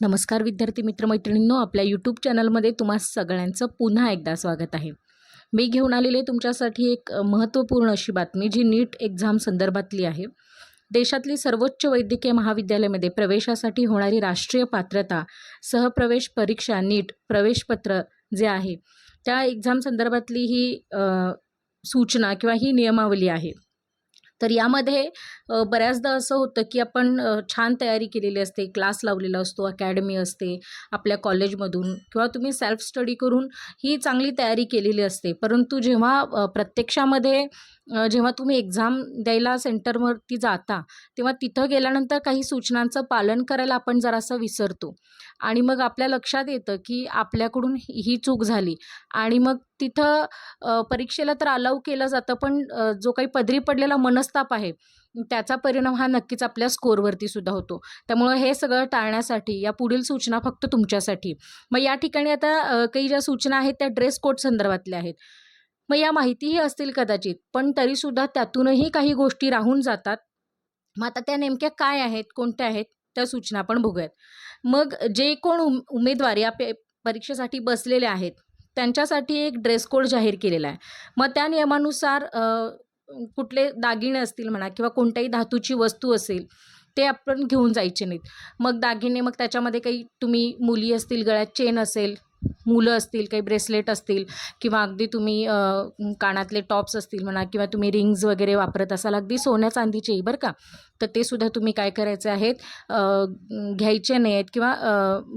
नमस्कार विद्यार्थी मित्रमैत्रिणींनो आपल्या यूट्यूब चॅनलमध्ये तुम्हा सगळ्यांचं पुन्हा एकदा स्वागत आहे. मी घेऊन आलेले तुमच्यासाठी एक महत्त्वपूर्ण अशी बातमी जी नीट एक्झाम संदर्भातली आहे. देशातली सर्वोच्च वैद्यकीय महाविद्यालयामध्ये प्रवेशासाठी होणारी राष्ट्रीय पात्रता सहप्रवेश परीक्षा नीट प्रवेशपत्र जे आहे त्या एक्झाम संदर्भातली ही सूचना किंवा ही नियमावली आहे. तर यामध्ये बऱ्याचदा असं होतं की आपण छान तयारी केलेली असते क्लास लावलेला असतो अकॅडमी असते आपल्या कॉलेजमधून किंवा तुम्ही सेल्फ स्टडी करून ही चांगली तयारी केलेली असते. परंतु जेव्हा प्रत्यक्षामध्ये जेव्हा तुम्ही एक्झाम द्यायला सेंटरवरती जाता तेव्हा तिथं गेल्यानंतर काही सूचनांचं पालन करायला आपण जरासं विसरतो. आणि मग आपल्या लक्षात येतं की आपल्याकडून ही ही चूक झाली. आणि मग तिथं परीक्षेला तर अलाव केलं जातं पण जो काही पदरी पडलेला मनस्ताप आहे त्याचा परिणाम हा नक्कीच आपल्या स्कोअरवरती सुद्धा होतो. त्यामुळं हे सगळं टाळण्यासाठी या पुढील सूचना फक्त तुमच्यासाठी. मग या ठिकाणी आता काही ज्या सूचना आहेत त्या ड्रेस कोड संदर्भातल्या आहेत. मग या माहितीही असतील कदाचित पण तरीसुद्धा त्यातूनही काही गोष्टी राहून जातात. मग आता त्या नेमक्या काय आहेत कोणत्या आहेत त्या सूचना आपण बघूयात. मग जे कोण उम उमेदवार या पे परीक्षेसाठी बसलेले आहेत त्यांच्यासाठी एक ड्रेस कोड जाहीर केलेला आहे. मग त्या नियमानुसार कुठले दागिने असतील म्हणा किंवा कोणत्याही धातूची वस्तू असेल ते आपण घेऊन जायचे नाहीत. मग दागिने मग त्याच्यामध्ये काही तुम्ही मुली असतील गळ्यात चेन असेल मुलं असतील काही ब्रेसलेट असतील किंवा अगदी तुम्ही कानातले टॉप्स असतील म्हणा किंवा तुम्ही रिंग्ज वगैरे वापरत असाल अगदी सोन्या चांदीचेही बरं का? तर ते सुद्धा तुम्ही काय करायचे आहेत? घ्यायचे नाही आहेत किंवा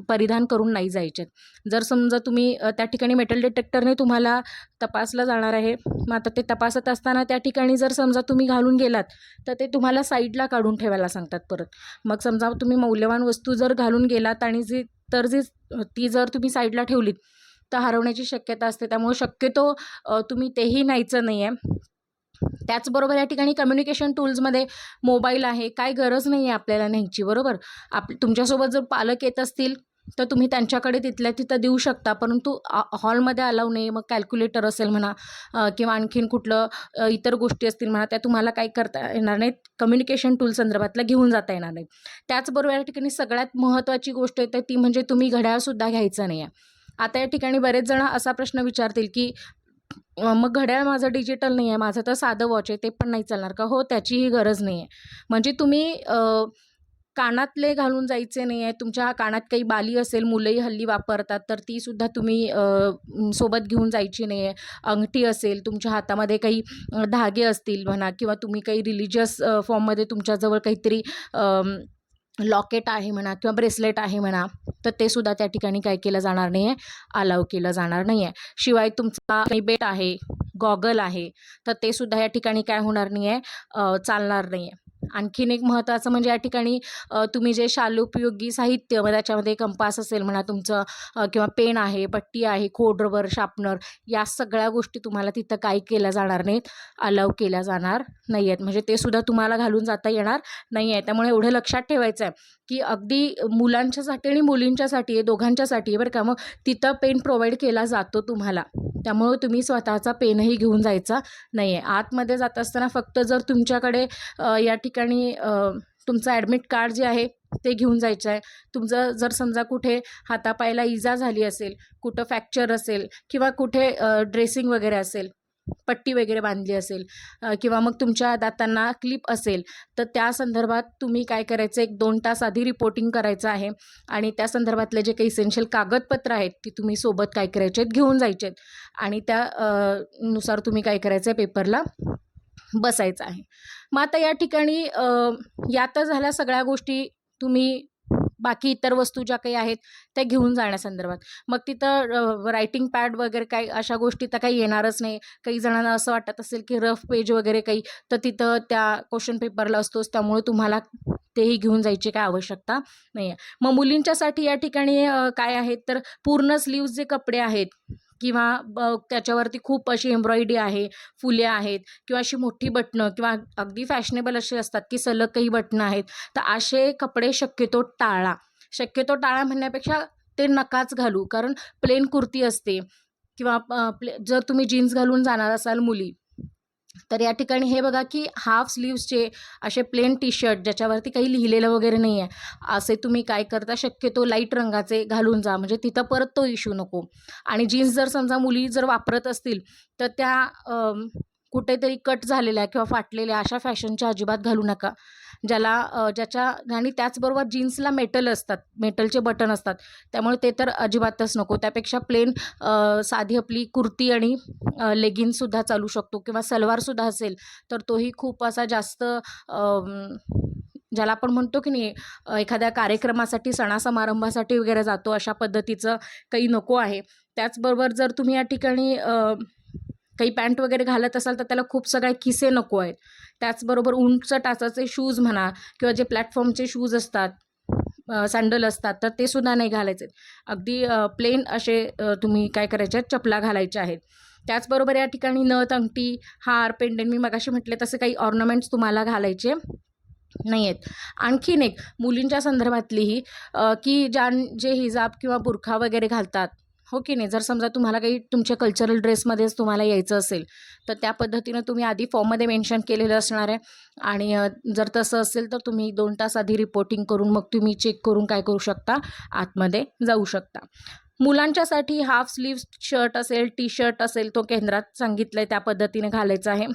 परिधान करून नाही जायचे जर समजा तुम्ही त्या ठिकाणी मेटल डिटेक्टरने तुम्हाला तपासलं जाणार आहे मग आता ते तपासत असताना त्या ठिकाणी जर समजा तुम्ही घालून गेलात तर ते तुम्हाला साईडला काढून ठेवायला सांगतात परत. मग समजा तुम्ही मौल्यवान वस्तू जर घालून गेलात आणि जी तर जी ती जर तुम्ही साईडला ठेवलीत तर हरवण्याची शक्यता असते. त्यामुळे शक्यतो तुम्ही तेही न्यायचं नाही आहे त्याचबरोबर या ठिकाणी कम्युनिकेशन टूल्समध्ये मोबाईल आहे. काय गरज नाही आहे आपल्याला न्यायची बरोबर? आप तुमच्यासोबत जर पालक येत असतील तर तुम्ही त्यांच्याकडे तिथल्या तिथं देऊ शकता. परंतु हॉलमध्ये अलाव नाही मग कॅल्क्युलेटर असेल म्हणा किंवा आणखीन कुठलं इतर गोष्टी असतील म्हणा त्या तुम्हाला काही करता येणार नाहीत. कम्युनिकेशन टूल संदर्भातला घेऊन जाता येणार नाहीत. त्याचबरोबर या ठिकाणी सगळ्यात महत्त्वाची गोष्ट येते ती म्हणजे तुम्ही घड्याळसुद्धा घ्यायचं नाही आहे आता या ठिकाणी बरेच जण असा प्रश्न विचारतील की मग घड्याळ माझं डिजिटल नाही आहे माझं तर साधं वॉच आहे ते पण नाही चालणार का? हो त्याचीही गरज नाही आहे म्हणजे तुम्ही कानातले घालून जायचे नाही आहे तुमच्या कानात काही बाली असेल मुलंही हल्ली वापरतात तर तीसुद्धा तुम्ही सोबत घेऊन जायची नाही आहे अंगठी असेल तुमच्या हातामध्ये काही धागे असतील म्हणा किंवा तुम्ही काही रिलिजियस फॉर्ममध्ये तुमच्याजवळ काहीतरी लॉकेट आहे म्हणा किंवा ब्रेसलेट आहे म्हणा तर ते सुद्धा त्या ठिकाणी काय केलं जाणार नाही आहे अलाव केलं जाणार नाही आहे शिवाय तुमचा बेट आहे गॉगल आहे तर ते सुद्धा या ठिकाणी काय होणार नाही आहे चालणार नाही आहे आणखीन एक महत्त्वाचं म्हणजे या ठिकाणी तुम्ही जे शालोपयोगी साहित्य मग त्याच्यामध्ये कंपास असेल म्हणा तुमचं किंवा पेन आहे पट्टी आहे खोडरबर शार्पनर या सगळ्या गोष्टी तुम्हाला तिथं काही केल्या जाणार नाहीत अलाव केल्या जाणार नाही आहेत म्हणजे ते सुद्धा तुम्हाला घालून जाता येणार नाही आहे त्यामुळे एवढं लक्षात ठेवायचं आहे की अगदी मुलांच्यासाठी आणि मुलींच्यासाठी आहे दोघांच्यासाठी आहे बरं का. मग तिथं पेन प्रोव्हाइड केला जातो तुम्हाला. त्यामुळे तुम्ही स्वतःचा पेनही घेऊन जायचा नाही आहे आतमध्ये जात असताना फक्त जर तुमच्याकडे या ठिकाणी तुमचं ॲडमिट कार्ड जे आहे ते घेऊन जायचं आहे. तुमचं जर समजा कुठे हातापायला इजा झाली असेल कुठं फ्रॅक्चर असेल किंवा कुठे ड्रेसिंग वगैरे असेल पट्टी वगैरे बांधली असेल किंवा मग तुमच्या दातांना क्लिप असेल तर त्या संदर्भात तुम्ही काय करायचं? एक दोन तास आधी रिपोर्टिंग करायचं आहे आणि त्या संदर्भातले जे काही इसेन्शियल कागदपत्र आहेत ती तुम्ही सोबत काय करायचे आहेत घेऊन जायचे आहेत. आणि त्या नुसार तुम्ही काय करायचं आहे पेपरला बसायचं आहे. मग आता या ठिकाणी या तर झाल्या सगळ्या गोष्टी तुम्ही बाकी इतर वस्तू ज्या काही आहेत त्या घेऊन जाण्यासंदर्भात. मग तिथं रायटिंग पॅड वगैरे काही अशा गोष्टी तर काही येणारच नाही. काही जणांना असं वाटत असेल की रफ पेज वगैरे काही तर तिथं त्या क्वेश्चन पेपरला असतोच. त्यामुळे तुम्हाला तेही घेऊन जायची काय आवश्यकता नाही आहे मग मुलींच्यासाठी या ठिकाणी काय आहेत? तर पूर्ण स्लीव्ज जे कपडे आहेत किंवा ब त्याच्यावरती खूप अशी एम्ब्रॉयडरी आहे फुले आहेत किंवा अशी मोठी बटणं किंवा अगदी फॅशनेबल असे असतात की सलग काही बटणं आहेत तर असे कपडे शक्यतो टाळा. शक्यतो टाळा म्हणण्यापेक्षा ते नकाच घालू कारण प्लेन कुर्ती असते किंवा प्ले जर तुम्ही जीन्स घालून जाणार असाल मुली तर या ठिकाणी हे बघा की हाफ स्लीव्सचे असे प्लेन टी शर्ट ज्याच्यावरती काही लिहिलेलं वगैरे नाही आहे. असे तुम्ही काय करता शक्यतो लाइट रंगाचे घालून जा. म्हणजे तिथं परत तो इश्यू नको. आणि जीन्स जर समजा मुली जर वापरत असतील तर त्या कुठेतरी कट झालेल्या किंवा फाटलेल्या अशा फॅशनच्या अजिबात घालू नका. ज्याला ज्याच्या आणि त्याचबरोबर जीन्सला मेटल असतात मेटलचे बटन असतात. त्यामुळे ते तर अजिबातच नको. त्यापेक्षा प्लेन साधी आपली कुर्ती आणि लेगिन्ससुद्धा चालू शकतो किंवा सलवारसुद्धा असेल तर तोही खूप असा जास्त ज्याला आपण म्हणतो की नाही एखाद्या कार्यक्रमासाठी सणासमारंभासाठी वगैरे जातो अशा पद्धतीचं काही नको आहे. त्याचबरोबर जर तुम्ही या ठिकाणी काही पॅन्ट वगैरे घालत असाल तर त्याला खूप सगळ्या किसे नको आहेत. त्याचबरोबर उंच टाचाचे शूज म्हणा किंवा जे प्लॅटफॉर्मचे शूज असतात सँडल असतात तर ते सुद्धा नाही घालायचे. अगदी प्लेन असे तुम्ही काय करायचे आहेत चपला घालायच्या आहेत. त्याचबरोबर या ठिकाणी नथ अंगठी हार पेंडेंट मी मगाशी म्हटले तसे काही ऑर्नामेंट्स तुम्हाला घालायचे नाही आहेत आणखीन एक मुलींच्या संदर्भातलीही की ज्या जे हिजाब किंवा बुरखा वगैरे घालतात हो की नाही? जर समजा तुम्हाला काही तुमच्या कल्चरल ड्रेसमध्येच तुम्हाला यायचं असेल तर त्या पद्धतीनं तुम्ही आधी फॉर्ममध्ये मेन्शन केलेलं असणार आहे. आणि जर तसं असेल तर तुम्ही दोन तास आधी रिपोर्टिंग करून मग तुम्ही चेक करून काय करू शकता आतमध्ये जाऊ शकता. मुलांच्यासाठी हाफ स्लीव्ह शर्ट असेल टी शर्ट असेल तो केंद्रात सांगितलं आहे त्या पद्धतीने घालायचा आहे.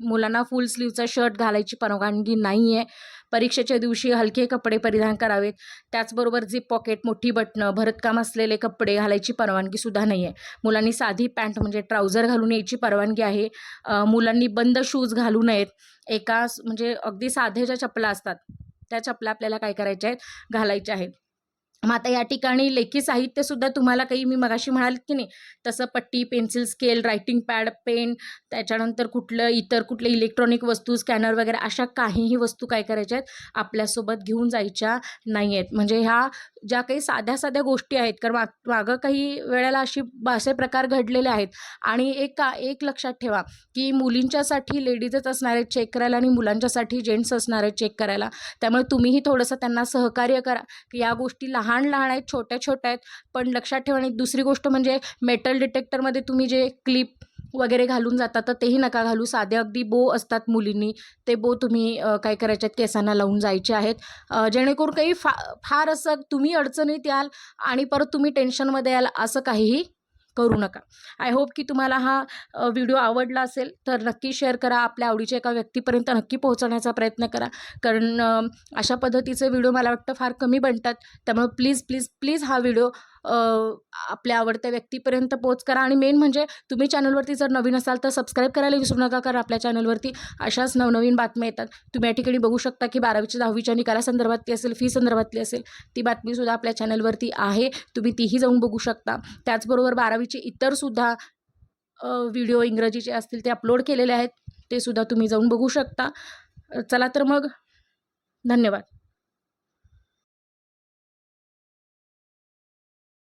मुलांना फुल स्लीवचा शर्ट घालायची परवानगी नाही आहे परीक्षेच्या दिवशी हलके कपडे परिधान करावेत. त्याचबरोबर जी पॉकेट मोठी बटणं भरतकाम असलेले कपडे घालायची परवानगीसुद्धा नाही आहे मुलांनी साधी पॅन्ट म्हणजे ट्राउझर घालून यायची परवानगी आहे. मुलांनी बंद शूज घालू नयेत. एका म्हणजे अगदी साधे ज्या चपला असतात त्या चपला आपल्याला काय करायच्या आहेत? घालायच्या आहेत. मग आता या ठिकाणी लेखी साहित्यसुद्धा तुम्हाला काही मी मगाशी म्हणाल की नाही तसं पट्टी pencil scale writing pad pen त्याच्यानंतर कुठलं इतर कुठले इलेक्ट्रॉनिक वस्तू स्कॅनर वगैरे अशा काहीही वस्तू काय करायच्या आहेत आपल्यासोबत घेऊन जायच्या नाही आहेत. म्हणजे ह्या ज्या काही साध्या साध्या गोष्टी आहेत कारण माग मागं काही वेळेला अशी असे प्रकार घडलेले आहेत. आणि एक का एक लक्षात ठेवा की मुलींच्यासाठी लेडीजच असणार आहेत चेक करायला आणि मुलांच्यासाठी जेंट्स असणार आहेत चेक करायला. त्यामुळे तुम्हीही थोडंसं त्यांना सहकार्य करा. की या गोष्टी लहान लहान लहान आहेत छोट्या छोट्या आहेत. पण लक्षात ठेवा आणि दुसरी गोष्ट म्हणजे मेटल डिटेक्टरमध्ये तुम्ही जे क्लिप वगैरे घालून जाता तर तेही नका घालू. साधे अगदी बो असतात मुलींनी. ते बो तुम्ही काय करायचे आहेत? केसांना लावून जायचे आहेत. जेणेकरून काही फा फार असं तुम्ही अडचणीत याल आणि परत तुम्ही टेन्शनमध्ये याल असं काहीही करू नका. आय होप की तुम्हाला हा व्हिडिओ आवडला असेल तर नक्की शेअर करा. आपल्या आवडीच्या एका व्यक्तीपर्यंत नक्की पोहोचवण्याचा प्रयत्न करा. कारण अशा पद्धतीचे व्हिडिओ मला वाटतं फार कमी बनतात. त्यामुळे प्लीज प्लीज प्लीज हा व्हिडिओ आपल्या आवडत्या व्यक्तीपर्यंत पोच करा. आणि मेन म्हणजे तुम्ही चॅनलवरती जर नवीन असाल तर सबस्क्राईब करायला विसरू नका कारण आपल्या चॅनलवरती अशाच नवनवीन बातम्या येतात. तुम्ही या ठिकाणी बघू शकता की बारावीच्या दहावीच्या निकालासंदर्भातली असेल फी संदर्भातली असेल ती बातमीसुद्धा आपल्या चॅनलवरती आहे. तुम्ही तीही जाऊन बघू शकता. त्याचबरोबर बारावीचे इतरसुद्धा व्हिडिओ इंग्रजीचे असतील ते अपलोड केलेले आहेत ते सुद्धा तुम्ही जाऊन बघू शकता. चला तर मग धन्यवाद.